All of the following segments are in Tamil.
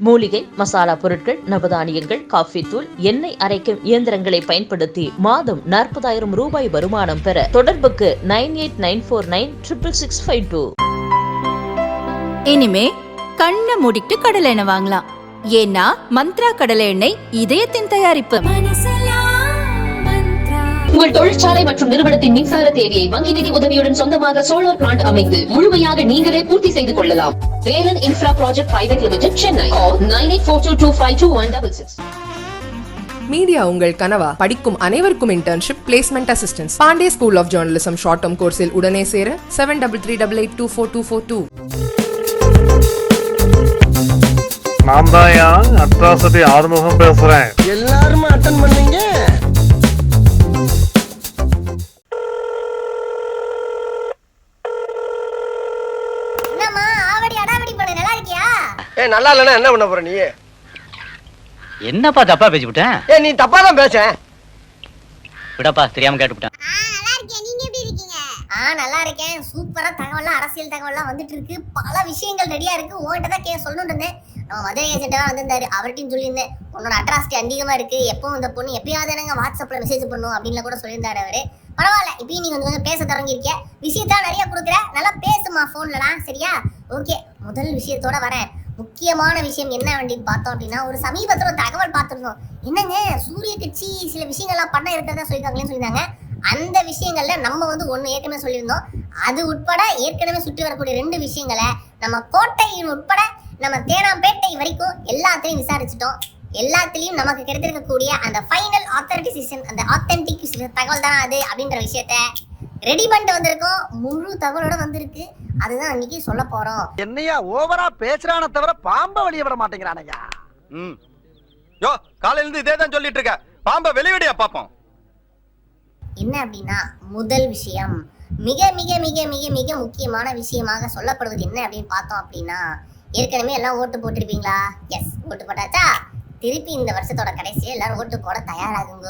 மூலிகை மசாலா பொருட்கள் நவதானியங்கள் காஃபி தூள் எண்ணெய் அரைக்கும் இயந்திரங்களை பயன்படுத்தி மாதம் நாற்பதாயிரம் ரூபாய் வருமானம் பெற தொடர்புக்கு nine eight nine four nine triple six five two. இனிமே கண்ணை மூடிட்டு கடலை எண்ணெய் வாங்கலாம். ஏன்னா மந்த்ரா கடலை எண்ணெய் இதயத்தின் தயாரிப்பு. உங்கள் தொழிற்சாலை மற்றும் நிறுவனத்தின் மின்சார தேவையை வங்கி நிதி உதவியுடன் சொந்தமாக சோலார் பிளான்ட் அமைத்து முழுமையாக நீங்களே பூர்த்தி செய்து கொள்ளலாம். Velan infra project private limited Chennai nine eight four two two five two one double six media உங்கள் கனவா படிக்கும் அனைவருக்கும் internship placement assistance Pandey school of journalism short term கோர்ஸில் உடனே சேர seven double three double eight two four two four two நான் தான் அட்ராசிட்டி ஆறுமுகம் பேசுறேன்? எல்லாருமே அட்டன் பண்ணீங்க? ஏ நல்லா இல்லைன்னா என்ன பண்ண போற நீ? என்னப்பா தப்பா பேசிவிட்டேன்? ஏ நீ தப்பா தான் பேச. விடப்பா தெரியாம கேட்டுவிட்டேன். ஆ நல்லா இருக்கேன். நீங்க எப்படி இருக்கீங்க? ஆ நல்லா இருக்கேன். சூப்பரா தகவல்லாம் அரசியல் தகவல்லாம் வந்துட்டு இருக்கு பல விஷயங்கள் ரெடியா இருக்கு. உன்கிட்ட தான் கே சொல்லணும்னு இருந்தேன். நம்ம மதுரை ஏஜென்டா வந்திருந்தாரு. அவர்கிட்டயும் சொல்லியிருந்தேன். உன்னோட அட்ராசிட்டி அதிகமா இருக்கு. எப்பவும் இந்த பொண்ணு எப்பயாவது எனக்கு வாட்ஸ்அப்ல மெசேஜ் பண்ணும் அப்படின்னு கூட சொல்லியிருந்தாரு அவரு. பரவாயில்ல. இப்பயும் நீங்க வந்து கொஞ்சம் பேச தொடங்கியிருக்க. விஷயத்தா நிறைய கொடுக்குற. நல்லா பேசுமா போன்லலாம் சரியா? ஓகே முதல் விஷயத்தோட வரேன். முக்கியமான விஷயம் என்ன அப்படின்னு பார்த்தோம் அப்படின்னா ஒரு சமீபத்தில் ஒரு தகவல் பார்த்துருந்தோம். என்னங்க சூரிய கட்சி சில விஷயங்கள்லாம் பண்ண இருக்கிறதா சொல்லியிருக்காங்களேன்னு சொல்லியிருந்தாங்க. அந்த விஷயங்கள்ல நம்ம வந்து ஒன்று ஏற்கனவே சொல்லியிருந்தோம். அது உட்பட ஏற்கனவே சுற்றி வரக்கூடிய ரெண்டு விஷயங்களை நம்ம கோட்டையின் உட்பட நம்ம தேனாம்பேட்டை வரைக்கும் எல்லாத்தையும் விசாரிச்சிட்டோம். எல்லாத்துலேயும் நமக்கு கிடைத்திருக்கக்கூடிய அந்த ஃபைனல் ஆத்தரிட்டிசேஷன் அந்த ஆத்தென்டிக் தகவல் தான் அது அப்படின்ற விஷயத்த ரெடி பண்ணிட்டு வந்திருக்கோம். முழு தகவலோட வந்திருக்கு. அதுதான் அன்னைக்கு சொல்ல போறோம். என்னையா ஓவரா பேசுறான தவிர பாம்ப வெளிய விட மாட்டேங்கிறானயா? ம். யோ காலையில இருந்து இதே தான் சொல்லிட்டு இருக்க. பாம்ப வெளிவிடியா பாப்போம். என்ன அப்படின்னா முதல் விஷயம். மிக மிக மிக மிக மிக முக்கியமான விஷயமாக சொல்லப்படுவது என்ன அப்படின்னு பார்த்தோம் அப்படின்னா ஏற்கனவே எல்லாம் ஓட்டு போட்டிருப்பீங்களா? எஸ் ஓட்டு போட்டாச்சா? திருப்பி இந்த வருஷத்தோட கடைசியில் எல்லாரும் ஓட்டு போட தயாராகுங்க.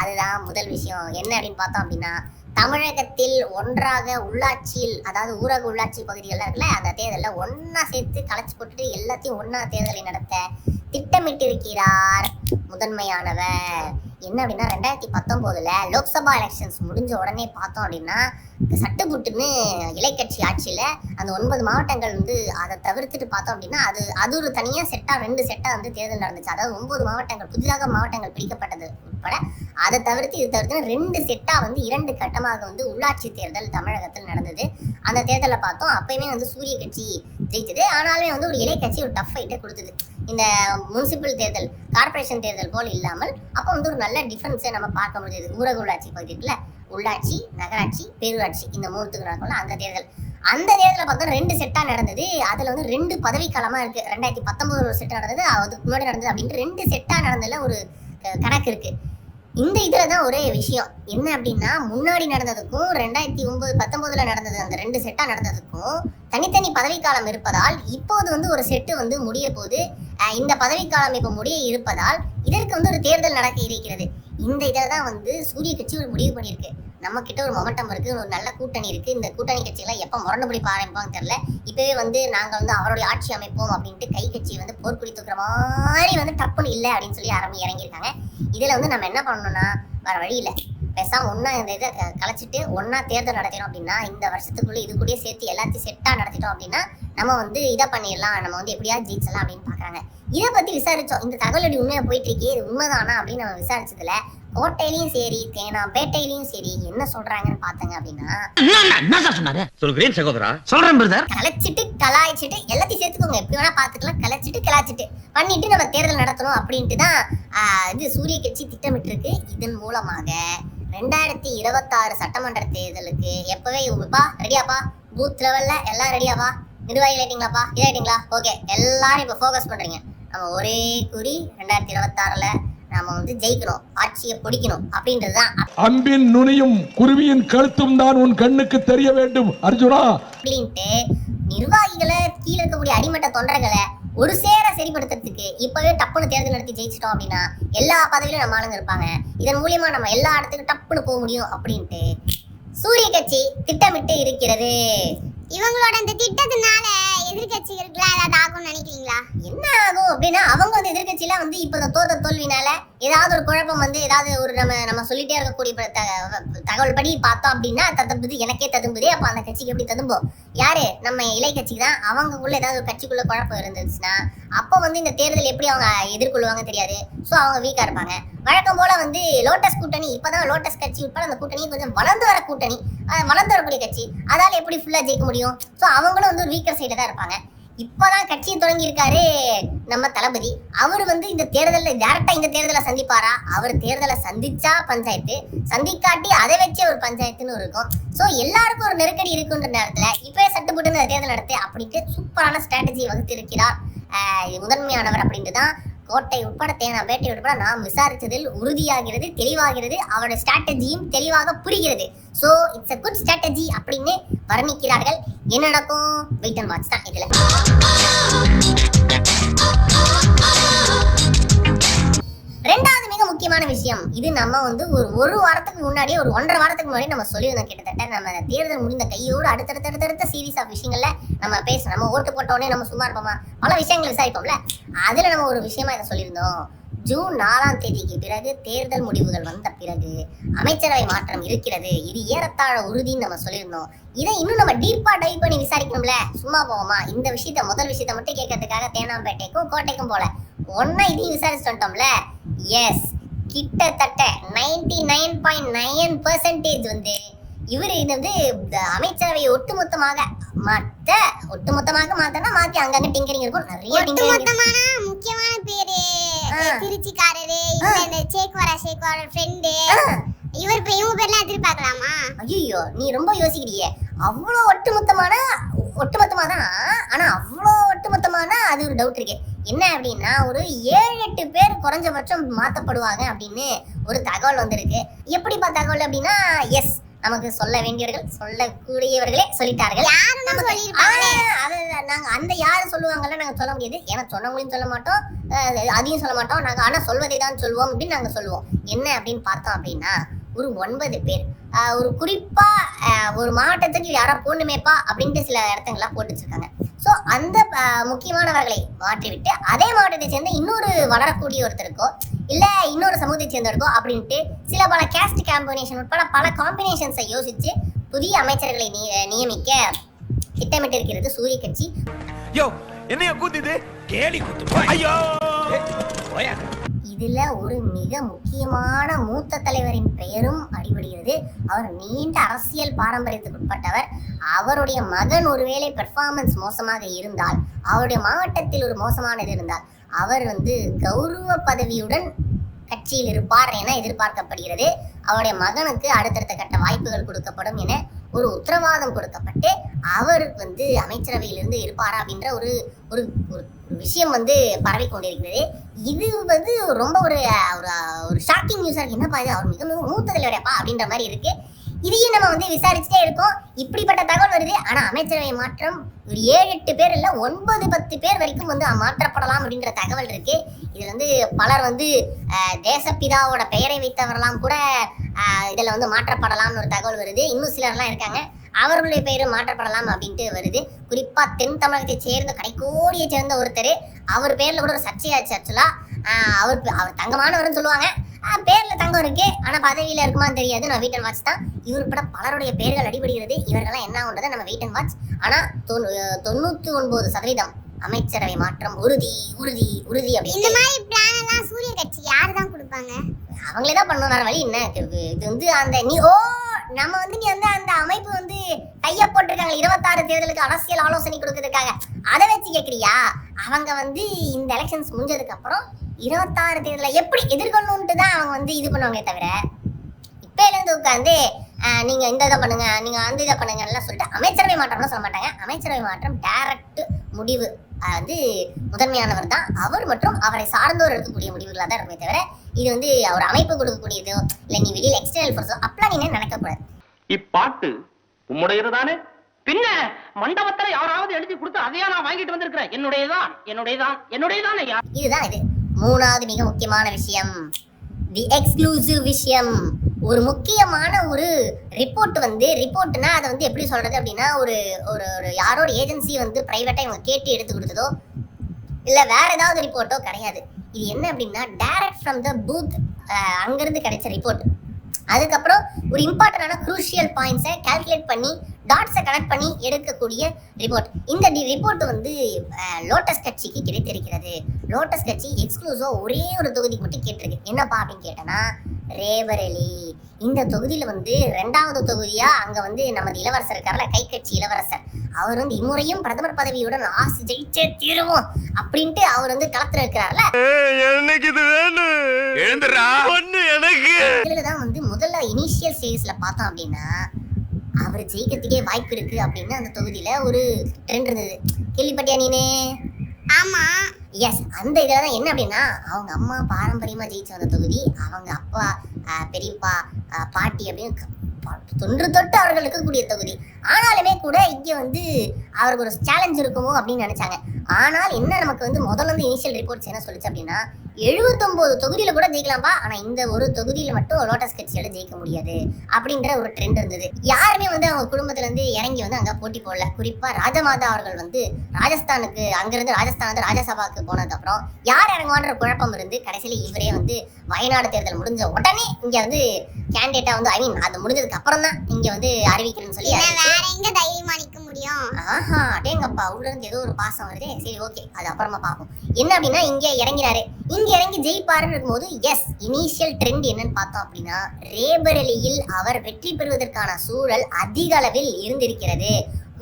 அதுதான் முதல் விஷயம். என்ன அப்படின்னு பார்த்தோம் அப்படின்னா தமிழகத்தில் ஒன்றாக உள்ளாட்சியில் அதாவது ஊரக உள்ளாட்சி பகுதிகள்லாம் இருக்குல்ல அந்த தேர்தலில் ஒன்றா சேர்த்து கலைச்சு போட்டுட்டு எல்லாத்தையும் ஒன்றா தேர்தலை நடத்த திட்டமிட்டிருக்கிறார் முதன்மையானவர். என்ன அப்படின்னா ரெண்டாயிரத்தி பத்தொன்பதுல லோக்சபா எலெக்ஷன்ஸ் முடிஞ்ச உடனே பார்த்தோம் அப்படின்னா சட்டுப்புட்டுன்னு இலைக்கட்சி ஆட்சியில அந்த ஒன்பது மாவட்டங்கள் வந்து அதை தவிர்த்துட்டு பார்த்தோம் அப்படின்னா அது அது ஒரு தனியா செட்டா ரெண்டு செட்டா வந்து தேர்தல் நடந்துச்சு. அதாவது ஒன்பது மாவட்டங்கள் புதிதாக மாவட்டங்கள் பிரிக்கப்பட்டது. உட்பட அதை தவிர்த்து இது தவிர்த்து ரெண்டு செட்டாக வந்து இரண்டு கட்டமாக வந்து உள்ளாட்சி தேர்தல் தமிழகத்தில் நடந்தது. அந்த தேர்தலை பார்த்தோம். அப்பயுமே வந்து சூரிய கட்சி ஜெயிச்சது ஆனாலுமே வந்து ஒரு இலை கட்சி ஒரு டஃப் ஃபைட்டை கொடுத்தது. இந்த முனிசிபல் தேர்தல் கார்ப்பரேஷன் தேர்தல் போல் இல்லாமல் அப்போ வந்து ஒரு நல்ல டிஃபரன்ஸை நம்ம பார்க்க முடியுது ஊரக உள்ளாட்சி பகுதியில் உள்ளாட்சி நகராட்சி பேரூராட்சி இந்த மூணுத்துக்கு நடக்கும்ல அந்த தேர்தல். அந்த தேர்தலில் பார்த்தா ரெண்டு செட்டாக நடந்தது. அதில் வந்து ரெண்டு பதவிக்காலமாக இருக்குது ரெண்டாயிரத்தி பத்தொம்போது ஒரு செட் நடந்தது. அதுக்கு முன்னாடி நடந்தது அப்படின்ட்டு ரெண்டு செட்டாக நடந்ததுல ஒரு கணக்கு இருக்கு. இந்த இதுல தான் ஒரே விஷயம். என்ன அப்படின்னா முன்னாடி நடந்ததுக்கும் ரெண்டாயிரத்தி ஒன்பது பத்தொன்பதுல நடந்தது அந்த ரெண்டு செட்டா நடந்ததுக்கும் தனித்தனி பதவிக்காலம் இருப்பதால் இப்போது வந்து ஒரு செட்டு வந்து முடிய போது இந்த பதவிக்காலம் இப்போ முடிய இருப்பதால் இதற்கு வந்து ஒரு தேர்தல் நடக்க இருக்கிறது. இந்த இதில் தான் வந்து சூரிய கட்சி ஒரு முடிவு பண்ணியிருக்கு. நம்ம கிட்ட ஒரு மொமெண்டம் இருக்கு ஒரு நல்ல கூட்டணி இருக்கு. இந்த கூட்டணி கட்சியெல்லாம் எப்போ முரண்டு பிடிப்ப ஆரம்பிப்பாங்க தெரியல. இப்பவே வந்து நாங்கள் வந்து அவருடைய ஆட்சி அமைப்போம் அப்படின்ட்டு கை கட்சி வந்து போர்க்குடி தூக்குற மாதிரி வந்து டப்புன்னு இல்லை அப்படின்னு சொல்லி ஆரம்பி இறங்கியிருக்காங்க. இதில் வந்து நம்ம என்ன பண்ணணும்னா வர வழியில் இல்லை. பேசாம இந்த இதை கலைச்சிட்டு ஒன்றா தேர்தல் நடத்தினோம் அப்படின்னா இந்த வருஷத்துக்குள்ளே இது கூட சேர்த்து எல்லாத்தையும் செட்டாக நடத்திட்டோம் அப்படின்னா நம்ம வந்து இதை பண்ணிடலாம் நம்ம வந்து எப்படியாவது ஜெயிச்சலாம் அப்படின்னு பாக்குறாங்க இதை பத்தி விசாரிச்சோம். இந்த தகவல் இப்படி உண்மையா போயிட்டு இருக்கே இது உண்மைதானா அப்படின்னு நம்ம விசாரிச்சதுல கோட்டையிலயும் சரி தேனாம்பேட்டையிலயும் சரி என்ன சொல்றாங்கன்னு பாத்தங்க அப்படின்னா சொல்கிறேன் சகோதரா. சொல்றேன் பிரதர் கலைச்சிட்டு கலாய்ச்சிட்டு எல்லாத்தையும் சேர்த்துக்கோங்க. எப்படி வேணா பாத்துக்கலாம். கலைச்சிட்டு கலாய்ச்சிட்டு. பண்ணிட்டு நம்ம தேர்தல் நடத்தணும் அப்படின்ட்டு தான் இது சூரிய கட்சி திட்டமிட்டு இருக்கு இதன் மூலமாக ரெண்டாயிரத்தி இருபத்தாறு சட்டமன்ற தேர்தலுக்கு எப்பவே பா ரெடியாப்பா பூத் லெவல்ல எல்லாம் ரெடியாப்பா நிர்வாகிகள் ஆயிட்டீங்களாப்பா இதாயிட்டீங்களா? ஓகே எல்லாரும் இப்போ ஃபோக்கஸ் பண்றீங்க. நம்ம ஒரே குறி ரெண்டாயிரத்தி இருபத்தாறுல நாம வந்து ஜெயிக்கணும். ஆட்சியை பிடிக்கணும். அப்படின்றது தான் அம்பின் நுனியும் குருவியின் கழுத்தும் தான் உன் கண்ணுக்கு தெரிய வேண்டும் அர்ஜுனா. அப்படின்ட்டு நிர்வாகிகளை கீழே இருக்கக்கூடிய அடிமட்ட தொண்டர்களை ஒரு சேர சரிப்படுத்துறதுக்கு இப்பவே டப்புன்னு தேர்தல் நடத்தி ஜெயிச்சிட்டோம் அப்படின்னா எல்லா பதவியிலும் நம்ம ஆளுங்க இருப்பாங்க. இதன் மூலியமா நம்ம எல்லா இடத்துக்கும் டப்புன்னு போக முடியும் அப்படின்ட்டு சூரிய கட்சி திட்டமிட்டு இருக்கிறது. இவங்களோட இந்த திட்டத்தினால எதிர்கட்சிகளுக்குலாம் ஏதாவது ஆகும்னு நினைக்கிறீங்களா? என்ன ஆகும் அப்படின்னா அவங்க வந்து எதிர்கட்சியில வந்து இப்ப இந்த தோத்த தோல்வினால ஏதாவது ஒரு குழப்பம் வந்து ஏதாவது ஒரு நம்ம நம்ம சொல்லிட்டே இருக்கக்கூடிய தகவல் படி பார்த்தோம் அப்படின்னா ததும்புது எனக்கே ததும்புதே. அப்போ அந்த கட்சிக்கு எப்படி ததும்போம்? யாரு? நம்ம இலை கட்சி தான் அவங்கக்குள்ள ஏதாவது ஒரு கட்சிக்குள்ள குழப்பம் இருந்துச்சுன்னா அப்போ வந்து இந்த தேர்தல் எப்படி அவங்க எதிர்கொள்வாங்க தெரியாது. ஸோ அவங்க வீக்காக இருப்பாங்க. வழக்கம் போல வந்து லோட்டஸ் கூட்டணி இப்போதான் லோட்டஸ் கட்சி உட்பட அந்த கூட்டணி கொஞ்சம் வளர்ந்து வர கூட்டணி வளர்ந்து வரக்கூடிய கட்சி. அதால எப்படி ஃபுல்லா ஜெயிக்க முடியும்? ஸோ அவங்களும் வந்து ஒரு வீக்கர் சைடு தான் இருப்பாங்க. இப்பதான் கட்சியை தொடங்கி இருக்காரு நம்ம தளபதி. அவர் வந்து இந்த தேர்தலில் டேரக்டா இந்த தேர்தலை சந்திப்பாரா? அவர் தேர்தலை சந்திச்சா பஞ்சாயத்து சந்திக்காட்டி அதை வச்சே ஒரு பஞ்சாயத்துன்னு இருக்கும். ஸோ எல்லாருக்கும் ஒரு நெருக்கடி இருக்குன்ற நேரத்துல இப்பவே சட்டுப்பட்டு இந்த தேர்தல் நடத்து அப்படின்ட்டு சூப்பரான ஸ்ட்ராட்டஜி வகுத்து இருக்கிறார் முதன்மையானவர் அப்படின்ட்டு தான் கோட்டை உட்பட தேனா பேட்டை உட்பட நாம் விசாரித்ததில் உறுதியாகிறது தெளிவாகிறது அவரோட ஸ்ட்ராட்டஜியும் தெளிவாக புரிகிறது. So it's a good strategy அப்படின்னு வர்ணிக்கிறார்கள். என்ன நடக்கும்? வெயிட் அண்ட் வாட்ச் தான் இதுல. ரெண்டாவது முக்கியமான விஷயம். இது நம்ம வந்து ஒரு ஒரு வாரத்துக்கு முன்னாடியே ஒரு ஒன்றரை வாரத்துக்கு முன்னாடி நம்ம சொல்லியிருந்தோம் கிட்டத்தட்ட. நம்ம தேர்தல் முடிந்த கையோடு அடுத்தடுத்த அடுத்தடுத்த சீரீஸ் ஆஃப் விஷயங்கள்ல நம்ம பேச நம்ம ஓட்டு போட்டோடனே நம்ம சும்மா இருப்போமா? பல விஷயங்கள் விசாரிப்போம்ல. அதுல நம்ம ஒரு விஷயமா இதை சொல்லியிருந்தோம். ஜூன் நாலாம் தேதிக்கு பிறகு தேர்தல் முடிவுகள் வந்த பிறகு அமைச்சரவை மாற்றம் இருக்கிறது. இது ஏறத்தாழ உறுதின்னு நம்ம சொல்லியிருந்தோம். இதை இன்னும் நம்ம டீப்பா டைப் பண்ணி விசாரிக்கணும்ல. சும்மா போவோமா? இந்த விஷயத்த முதல் விஷயத்த மட்டும் கேட்கறதுக்காக தேனாம்பேட்டைக்கும் கோட்டைக்கும் போல. ஒன்னா இதையும் விசாரிச்சு வந்துட்டோம்ல. எஸ் கிட்டத்தட்ட ninety nine point nine percentage வந்து இவர் இது வந்து அமைச்சரவையை ஒட்டுமொத்தமாக மாத்த ஒட்டுமொத்தமாக மாத்தனா மாத்தி அங்கங்க டிங்கரிங் இருக்கும். நிறைய ஒட்டுமொத்தமான முக்கியமான பேரு. திருச்சிக்காரரு இந்த சேக்வாரா சேக்வாரா ஃப்ரெண்டு இவர் இவங்க பேர்லாம் எதிர்பார்க்கலாமா? ஐயோ நீ ரொம்ப யோசிக்கிறியே. அவ்வளோ ஒட்டுமொத்தமான ஒட்டுமொத்தமா தான் ஆனா அவ்வளோ ஒட்டுமொத்தமான அது ஒரு டவுட் இருக்கு. என்ன அப்படின்னா ஒரு ஏழு எட்டு பேர் குறைஞ்சபட்சம் மாத்தப்படுவாங்க அப்படின்னு ஒரு தகவல் வந்திருக்கு. எப்படிப்பா தகவல் அப்படின்னா எஸ் நமக்கு சொல்ல வேண்டியவர்கள் சொல்லக்கூடியவர்களே சொல்லிட்டார்கள். யாருன்னு நமக்கு- சொல்லியிருப்பாங்களே. ஆ, அது நாங்க அந்த யாரு சொல்லுவாங்கல்ல நாங்க சொல்ல முடியாது. ஏன்னா சொன்னவங்களையும் சொல்ல மாட்டோம். அதையும் சொல்ல மாட்டோம். நாங்க ஆனா சொல்வதை தான் சொல்லுவோம் அப்படின்னு நாங்க சொல்லுவோம். என்ன அப்படின்னு பார்த்தோம் அப்படின்னா ஒரு ஒன்பது பேர். ஒரு குறிப்பா ஆஹ், ஒரு மாவட்டத்துக்கு யாரோ போடணுமேப்பா அப்படின்ட்டு சில இடத்துங்களாம் போட்டு வச்சிருக்காங்க ஸோ அந்த முக்கியமானவர்களை மாற்றிவிட்டு அதே மாவட்டத்தை சேர்ந்த இன்னொரு வளரக்கூடிய ஒருத்தருக்கோ இல்ல இன்னொரு சமூகத்தை சேர்ந்தவருக்கோ அப்படின்ட்டு சில பல கேஸ்ட் காம்பினேஷன் உட்பட பல காம்பினேஷன்ஸை யோசிச்சு புதிய அமைச்சர்களை நிய- நியமிக்க திட்டமிட்டு இருக்கிறது சூரிய கட்சி. யோ என்னைய கூத்திது? கேலி கூத்து. ஐயோ! இதுல ஒரு மிக முக்கியமான மூத்த தலைவரின் பெயரும் அடிபடுகிறது. அவர் நீண்ட அரசியல் பாரம்பரியத்துக்கு உட்பட்டவர் அவருடைய மகன் ஒருவேளை பெர்ஃபார்மன்ஸ் மோசமாக இருந்தால் அவருடைய மாவட்டத்தில் ஒரு மோசமானது இருந்தால் அவர் வந்து கௌரவ பதவியுடன் கட்சியில் இருப்பார் என எதிர்பார்க்கப்படுகிறது. அவருடைய மகனுக்கு அடுத்தடுத்த கட்ட வாய்ப்புகள் கொடுக்கப்படும் என ஒரு உத்தரவாதம் கொடுக்கப்பட்டு அவர் வந்து அமைச்சரவையிலிருந்து இருப்பாரா அப்படின்ற ஒரு ஒரு ஒரு ஒரு விஷயம் வந்து பரவி கொண்டிருக்கிறது. இது வந்து ரொம்ப ஒரு ஒரு ஒரு ஷாக்கிங் நியூஸா இருக்கு. என்னப்பா இது? அவர் மிக மிக மூத்த தலைவரப்பா அப்படின்ற மாதிரி இருக்கு. இதையும் நம்ம வந்து விசாரிச்சுட்டே இருக்கோம். இப்படிப்பட்ட தகவல் வருது. ஆனா அமைச்சரவை மாற்றம் ஒரு ஏழு எட்டு பேர் இல்ல ஒன்பது பத்து பேர் வரைக்கும் வந்து மாற்றப்படலாம் அப்படின்ற தகவல் இருக்கு. இதுல வந்து பலர் வந்து தேசப்பிதாவோட பெயரை வைத்தவரெல்லாம் கூட இதில் வந்து மாற்றப்படலாம்னு ஒரு தகவல் வருது. இன்னும் சிலர்லாம் இருக்காங்க. அவர்களுடைய பெயரும் மாற்றப்படலாம் அப்படின்ட்டு வருது. குறிப்பா தென் தமிழகத்தை சேர்ந்த கடைக்கோடியை சேர்ந்த ஒருத்தர் அவர் பேர்ல கூட ஒரு சர்ச்சையாச்சு ஆக்சுவலா அவர் அவர் தங்கமானவர்னு சொல்லுவாங்க. பேர்ல தங்கம் இருக்கு. ஆனா பதவியில இருக்குமான்னு தெரியாது. நான் வெயிட் அண்ட் வாட்ச் தான். இவர் பட பலருடைய பெயர்கள் அடிபடுகிறது. இவர்கள்லாம் என்ன ஆகுன்றதை நம்ம வெயிட் அண்ட் வாட்ச் ஆனா தொண்ணூ- தொண்ணூத்தி ஒன்பது சதவீதம் அமைச்சரவை மாற்றம் உறுதி உறுதி உறுதி இந்த அப்படின்னு மாதிரி பிளான் எல்லாம் சூரிய கட்சி யாரு தான் கொடுப்பாங்க? அவங்களே தான் பண்ணணும். வேற வழி என்ன? இது வந்து அந்த நீ ஓ நம்ம வந்து நீ வந்து அந்த கைய இருபத்தாறு தேர்தலுக்கு அரசியல் ஆலோசனை கொடுக்கறதுக்காக அதை வச்சு கேக்குறியா? அவங்க வந்து இந்த எலெக்ஷன்ஸ் முடிஞ்சதுக்கு அப்புறம் இருபத்தாறு தேர்தலை எப்படி எதிர்கொள்ளணும்ட்டு தான் அவங்க வந்து இது பண்ணுவாங்க தவிர இப்போ இருந்து உட்காந்து நீங்க இந்த இதை பண்ணுங்க நீங்க அந்த இதை பண்ணுங்க எல்லாம் சொல்லிட்டு அமைச்சரவை மாற்றம்னு சொல்ல மாட்டாங்க. அமைச்சரவை மாற்றம் டைரக்ட் முடிவு. வந்து முதன்மையானவர் தான். அவர் மற்றும் அவரை சார்ந்தோர் எடுக்கக்கூடிய முடிவுகளாக தான் இருக்குமே தவிர இது வந்து அவர் அமைப்பு கொடுக்கக்கூடியதோ இல்லை நீ வெளியில் எக்ஸ்டர்னல் ஃபோர்ஸோ அப்படிலாம் நீங்க நினைக்கக்கூடாது? இப்பாட்டு உம்முடையதுதானே? பின்ன மண்டபத்துல யாராவது எழுதி கொடுத்து அதையா நான் வாங்கிட்டு வந்திருக்கிறேன். என்னுடையதான் என்னுடையதான் என்னுடையதான் ஐயா. இதுதான் இது. மூணாவது மிக முக்கியமான விஷயம். தி எக்ஸ்க்ளூசிவ் விஷயம். ஒரு முக்கியமான ஒரு ரிப்போர்ட் வந்து ரிப்போர்ட்னா அதை வந்து எப்படி சொல்றது அப்படின்னா ஒரு ஒரு ஒரு யாரோ ஒரு ஏஜென்சி வந்து பிரைவேட்டா இவங்க கேட்டு எடுத்து கொடுத்ததோ இல்ல வேற ஏதாவது ரிப்போர்ட்டோ கிடையாது. இது என்ன அப்படின்னா டைரக்ட் ஃப்ரம் த பூத் அங்கிருந்து கிடைச்ச ரிப்போர்ட் அதுக்கப்புறம் ஒரு இம்பார்ட்டண்டான குரூஷியல் பாயிண்ட்ஸை கால்குலேட் பண்ணி டாட்ஸை கனெக்ட் பண்ணி எடுக்கக்கூடிய ரிப்போர்ட் இந்த ரிப்போர்ட் வந்து லோட்டஸ் கட்சிக்கு கிடைத்திருக்கிறது. லோட்டஸ் கட்சி எக்ஸ்க்ளூசிவாக ஒரே ஒரு தொகுதிக்கு மட்டும் கேட்டிருக்கு. என்னப்பா அப்படின்னு கேட்டேன்னா ரேபரேலி இந்த தொகுதியில வந்து ரெண்டாவது தொகுதியா அங்க வந்து நமது இளவரசர் இருக்கார்ல கை கட்சி இளவரசர். அவர் வந்து இம்முறையும் பிரதமர் பதவியுடன் ஆசை ஜெயிச்சே தீருவோம் அப்படின்ட்டு அவர் வந்து களத்துல இருக்கிறார்ல. எனக்கு இது வேணும் எழுந்துடா ஒண்ணு எனக்கு. இதுலதான் வந்து முதல்ல இனிஷியல் ஸ்டேஜஸ்ல பார்த்தோம் அப்படின்னா அவர் ஜெயிக்கிறதுக்கே வாய்ப்பு இருக்கு அப்படின்னு அந்த தொகுதியில ஒரு ட்ரெண்ட் இருந்தது. கேள்விப்பட்டியா நீனு? ஆமா. எஸ் அந்த இதில் தான் என்ன அப்படின்னா அவங்க அம்மா பாரம்பரியமாக ஜெயிச்ச வந்த தொகுதி அவங்க அப்பா பெரியப்பா பாட்டி அப்படின்னு க- தொன்று தொட்டு அவர்கள் இருக்கக்கூடிய தொகுதி. ஆனாலுமே கூட இங்கே வந்து அவருக்கு ஒரு சேலஞ்ச் இருக்குமோ அப்படின்னு நினச்சாங்க. ஆனால் என்ன நமக்கு வந்து முதல்ல வந்து இனிஷியல் ரிப்போர்ட்ஸ் என்ன சொல்லுச்சு அப்படின்னா எழுபத்தொன்பது தொகுதியில கூட ஜெயிக்கலாம்பா. ஆனா இந்த ஒரு தொகுதியில மட்டும் லோட்டஸ் கட்சியால ஜெயிக்க முடியாது. அப்படின்ற ஒரு ட்ரெண்ட் இருந்தது. யாருமே வந்து அவங்க குடும்பத்துல இருந்து இறங்கி வந்து அங்க போட்டி போடல. குறிப்பா ராஜமாதா அவர்கள் வந்து ராஜஸ்தானுக்கு அங்கிருந்து ராஜஸ்தான் வந்து ராஜ்யசபாக்கு போனதுக்கு அப்புறம் யார் இறங்குவான்ற குழப்பம் இருந்து கடைசியில இவரே வந்து வயநாடு தேர்தல் முடிஞ்ச உடனே இங்க வந்து கேண்டிடேட்டா வந்து ஐ மீன் அது முடிஞ்சதுக்கு அப்புறம் தான் இங்க வந்து அறிவிக்கிறேன்னு சொல்லி வேற எங்க தைரியமா நிக்க முடியும் ஆஹா அடேங்கப்பா. உள்ள இருந்து ஏதோ ஒரு பாசம் வருதே. சரி ஓகே. அது அப்புறமா பார்ப்போம். என்ன அப்படின்னா இங்க இறங்கினாரு. இங்க இறங்கி ஜெயிப்பாருன்னு இருக்கும்போது எஸ் இனிஷியல் ட்ரெண்ட் என்னன்னு பார்த்தோம் அப்படின்னா ரேபரலியில் அவர் வெற்றி பெறுவதற்கான சூழல் அதிக அளவில் இருந்திருக்கிறது.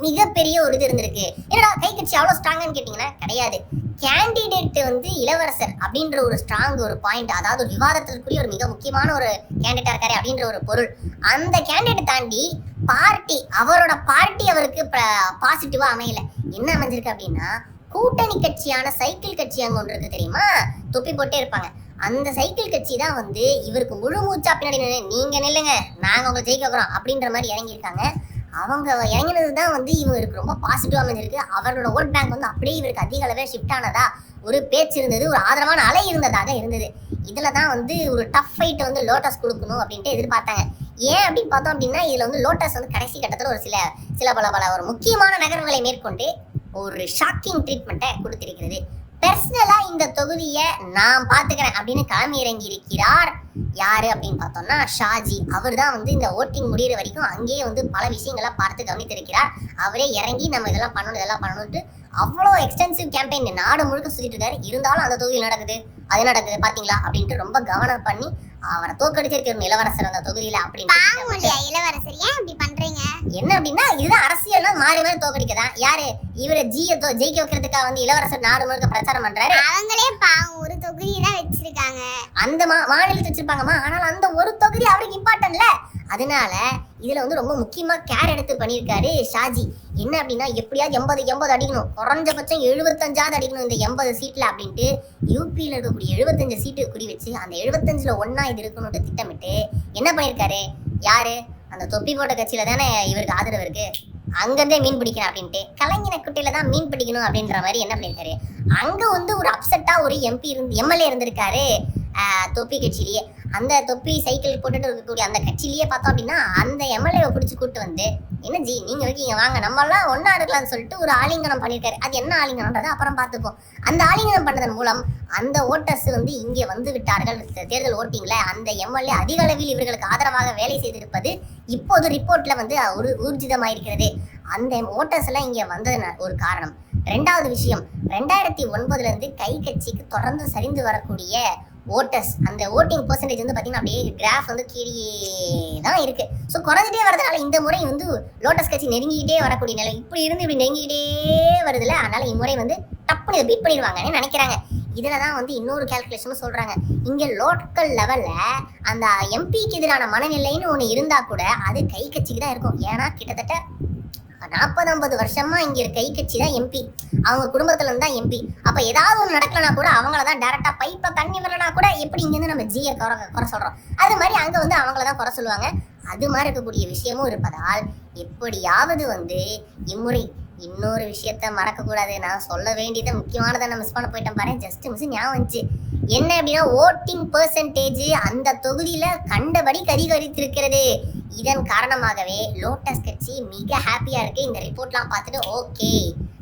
மிகப்பெரிய ஒரு இது இருந்திருக்கு. என்னடா கை கட்சி அவ்வளவு ஸ்ட்ராங்னு கேட்டீங்கன்னா கிடையாது. கேண்டிடேட் வந்து இளவரசர் அப்படின்ற ஒரு ஸ்ட்ராங் ஒரு பாயிண்ட் அதாவது ஒரு விவாதத்திற்குரிய ஒரு மிக முக்கியமான ஒரு கேண்டிடேட்டா இருக்காரு அப்படின்ற ஒரு பொருள். அந்த கேண்டிடேட் தாண்டி பார்ட்டி அவரோட பார்ட்டி அவருக்கு பாசிட்டிவா அமையல. என்ன அமைஞ்சிருக்கு அப்படின்னா கூட்டணி கட்சியான சைக்கிள் கட்சி அங்க ஒன்று இருக்கு தெரியுமா? தொப்பி போட்டே இருப்பாங்க. அந்த சைக்கிள் கட்சி தான் வந்து இவருக்கு முழு மூச்சா பின்னாடி நீங்க நில்லுங்க நாங்க உங்களை ஜெயிக்க போறோம் அப்படின்ற மாதிரி இறங்கியிருக்காங்க. அவங்க இறங்கினது தான் வந்து இவருக்கு ரொம்ப பாசிட்டிவா அமைஞ்சிருக்கு. அவரோட ஓட் பேங்க் வந்து அப்படியே இவருக்கு அதிக அளவே ஷிஃப்ட் ஆனதா ஒரு பேச்சு இருந்தது ஒரு ஆதரவான அலை இருந்ததாக இருந்தது. இதுல தான் வந்து ஒரு டஃப் ஃபைட் வந்து லோட்டஸ் கொடுக்கணும் அப்படின்ட்டு எதிர்பார்த்தாங்க. ஏன் அப்படின்னு பார்த்தோம் அப்படின்னா இதுல வந்து லோட்டஸ் வந்து கடைசி கட்டத்தில் ஒரு சில சில பல பல ஒரு முக்கியமான நகர்வுகளை மேற்கொண்டு ஒரு ஷாக்கிங் ட்ரீட்மெண்ட்டை கொடுத்திருக்கிறது. பர்சனலாக இந்த தொகுதியை நான் பார்த்துக்கிறேன் அப்படின்னு களம் இறங்கி இருக்கிறார் யாரு அப்படின்னு பார்த்தோம்னா ஷாஜி. அவர் தான் வந்து இந்த ஓட்டிங் முடியிற வரைக்கும் அங்கேயே வந்து பல விஷயங்களை பார்த்து கவனித்திருக்கிறார். அவரே இறங்கி நம்ம இதெல்லாம் பண்ணணும் இதெல்லாம் பண்ணணும்ட்டு அவ்வளோ எக்ஸ்டென்சிவ் கேம்பெயின் நாடு முழுக்க சுத்திட்டு இருக்காரு. இருந்தாலும் அந்த தொகுதியில் நடக்குது. அது நடக்குது பாத்தீங்களா அப்படின்ட்டு ரொம்ப கவனம் பண்ணி அவரை தோக்கடிச்சிருக்கிற இளவரசர் அந்த தொகுதியில அப்படின்னு இளவரசர்? ஏன் இப்படி பண்றீங்க? என்ன அப்படின்னா இதுதான் அரசியல்னா மாறி மாறி தோக்கடிக்கதான் யாரு? இவரை ஜிய ஜெயிக்க வைக்கிறதுக்காக வந்து இளவரசர் நாடு முழுக்க பிரச்சாரம் பண்றாரு. அவங்களே பாவம் ஒரு தொகுதி தான் வச்சிருக்காங்க. அந்த மாநிலத்தை வச்சிருப்பாங்கம்மா ஆனால் அந்த ஒரு தொகுதி அவருக்கு இம்பார்ட்டன்ட்ல அதனால இதுல வந்து ரொம்ப முக்கியமா கேர் எடுத்து பண்ணியிருக்காரு ஷாஜி. என்ன அப்படின்னா எப்படியாவது எண்பது எண்பது அடிக்கணும். குறைஞ்சபட்சம் எழுபத்தஞ்சாவது அடிக்கணும் இந்த எண்பது சீட்ல அப்படின்ட்டு யூபியில இருக்கக்கூடிய எழுபத்தஞ்சு சீட்டு குறி வச்சு அந்த எழுபத்தஞ்சுல ஒன்னா இது இருக்கணும்னு திட்டமிட்டு என்ன பண்ணியிருக்காரு? யாரு? அந்த தொப்பி போட்ட கட்சியில தானே இவருக்கு ஆதரவு இருக்கு. அங்கிருந்தே மீன் பிடிக்கணும் அப்படின்ட்டு. கலைஞன குட்டையில தான் மீன் பிடிக்கணும் அப்படின்ற மாதிரி என்ன பண்ணியிருக்காரு? அங்க வந்து ஒரு அப்செட்டா ஒரு எம்பி இருந்து எம்எல்ஏ இருந்திருக்காரு. தொப்பி கட்சியிலேயே. அந்த தொப்பி சைக்கிள் போட்டுட்டு இருக்கக்கூடிய அந்த கட்சியிலேயே பார்த்தோம் அப்படின்னா அந்த எம்எல்ஏவை பிடிச்சி கூட்டு வந்து என்ன ஜி நீங்க இருக்கீங்க வாங்க நம்ம எல்லாம் ஒன்னா இருக்கலாம்னு சொல்லிட்டு ஒரு ஆலிங்கனம் பண்ணியிருக்காரு. அது என்ன ஆலிங்கனம்ன்றது அப்புறம் பார்த்துப்போம். அந்த ஆலிங்கனம் பண்ணதன் மூலம் அந்த ஓட்டர்ஸ் வந்து இங்கே வந்து விட்டார்கள். தேர்தல் ஓட்டிங்ல அந்த எம்எல்ஏ அதிக அளவில் இவர்களுக்கு ஆதரவாக வேலை செய்திருப்பது இப்போது ரிப்போர்ட்ல வந்து ஒரு ஊர்ஜிதமாயிருக்கிறது. அந்த ஓட்டர்ஸ் எல்லாம் இங்கே வந்தது ஒரு காரணம். ரெண்டாவது விஷயம் ரெண்டாயிரத்தி ஒன்பதுல இருந்து கை கட்சிக்கு தொடர்ந்து சரிந்து வரக்கூடிய ஓட்டர்ஸ் அந்த ஓட்டிங் பர்சன்டேஜ் வந்து பார்த்தீங்கன்னா அப்படியே கிராஃப் வந்து கீழே தான் இருக்கு. ஸோ குறைஞ்சிட்டே வரதுனால இந்த முறை வந்து லோட்டஸ் கட்சி நெருங்கிக்கிட்டே வரக்கூடிய நிலை. இப்படி இருந்து இப்படி நெருங்கிக்கிட்டே வருதுல. அதனால இம்முறை வந்து டப்புனு இதை பீட் பண்ணிடுவாங்கன்னு நினைக்கிறாங்க. இதில் தான் வந்து இன்னொரு கேல்குலேஷனும் சொல்கிறாங்க இங்கே லோக்கல் லெவலில் அந்த எம்பிக்கு எதிரான மனநிலைன்னு ஒன்று இருந்தால் கூட அது கை கட்சிக்கு தான் இருக்கும். ஏன்னா கிட்டத்தட்ட நாற்பது ஐம்பது வருஷமா இங்க இருக்க கை கட்சி தான் எம்பி அவங்க குடும்பத்துல இருந்து தான் எம்பி அப்ப ஏதாவது ஒண்ணு நடக்கலனா கூட அவங்கள தான் டேரக்டா பைப்பை தண்ணி வரலனா கூட எப்படி இங்க இருந்து நம்ம ஜிய குறை குறை சொல்றோம்? அது மாதிரி அங்க வந்து அவங்கள தான் குறை சொல்லுவாங்க. அது மாதிரி இருக்கக்கூடிய விஷயமும் இருப்பதால் எப்படியாவது வந்து இம்முறை இன்னொரு விஷயத்த மறக்கக்கூடாது. நான் சொல்ல வேண்டியதை முக்கியமானதை நான் மிஸ் பண்ண போயிட்டேன் பாரு. ஜஸ்ட் மிஸ் ஞாபகம் வந்துச்சு. என்ன அப்படின்னா ஓட்டிங் பெர்சன்டேஜ் அந்த தொகுதியில் கண்டபடி கரிகரித்திருக்கிறது. இதன் காரணமாகவே லோட்டஸ் கட்சி மிக ஹாப்பியாக இருக்குது இந்த ரிப்போர்ட்லாம் பார்த்துட்டு ஓகே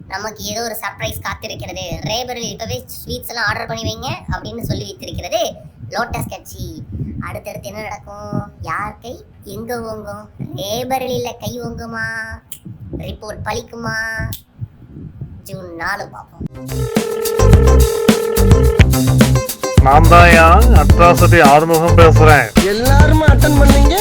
நமக்கு ஏதோ ஒரு சர்ப்ரைஸ் காத்திருக்கிறது. ரேபரில் இப்போவே ஸ்வீட்ஸ் எல்லாம் ஆர்டர் பண்ணி வைங்க அப்படின்னு சொல்லி வைத்திருக்கிறது லோட்டஸ் கட்சி. அடுத்தடுத்து என்ன நடக்கும்? யார் கை? எங்க ஓங்கும்? ரேபரலில் கை ஓங்குமா? ரிப்போர்ட் பலிக்குமா ஜூன் நாலு பார்ப்போம் நான் தான் அட்ராசிட்டி ஆறுமுகம் பேசுறேன். எல்லாருமே அட்டன் பண்ணீங்க?